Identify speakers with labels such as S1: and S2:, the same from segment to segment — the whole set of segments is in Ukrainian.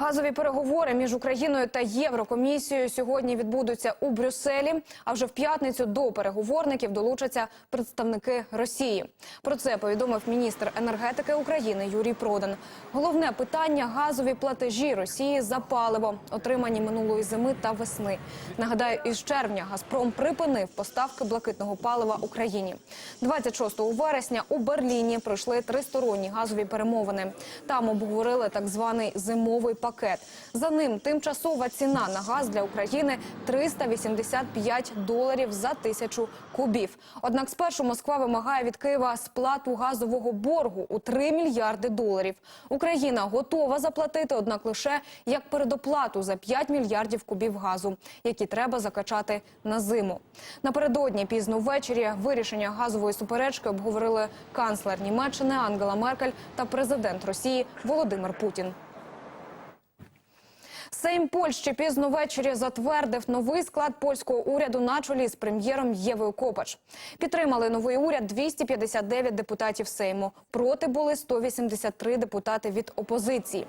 S1: Газові переговори між Україною та Єврокомісією сьогодні відбудуться у Брюсселі. А вже в п'ятницю до переговорників долучаться представники Росії. Про це повідомив міністр енергетики України Юрій Продан. Головне питання газові платежі Росії за паливо, отримані минулої зими та весни. Нагадаю, із червня Газпром припинив поставки блакитного палива Україні. 26 вересня у Берліні пройшли тристоронні газові перемовини. Там обговорили так званий зимовий пакет. За ним тимчасова ціна на газ для України 385 доларів за тисячу кубів. Однак спершу Москва вимагає від Києва сплату газового боргу у 3 мільярди доларів. Україна готова заплатити, однак лише як передоплату за 5 мільярдів кубів газу, які треба закачати на зиму. Напередодні пізно ввечері вирішення газової суперечки обговорили канцлер Німеччини Ангела Меркель та президент Росії Володимир Путін. Сейм Польщі пізно ввечері затвердив новий склад польського уряду на чолі з прем'єром Євою Копач. Підтримали новий уряд 259 депутатів Сейму. Проти були 183 депутати від опозиції.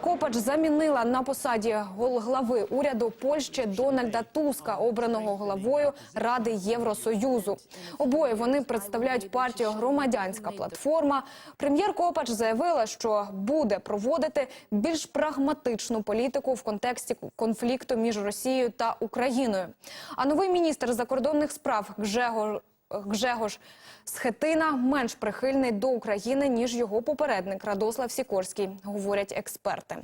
S1: Копач замінила на посаді глави уряду Польщі Дональда Туска, обраного главою Ради Євросоюзу. Обоє вони представляють партію Громадянська платформа. Прем'єр Копач заявила, що буде проводити більш прагматичну політику в контексті конфлікту між Росією та Україною. А новий міністр закордонних справ Гжегор Гжегош Схетина менш прихильний до України ніж його попередник Радослав Сікорський, говорять експерти.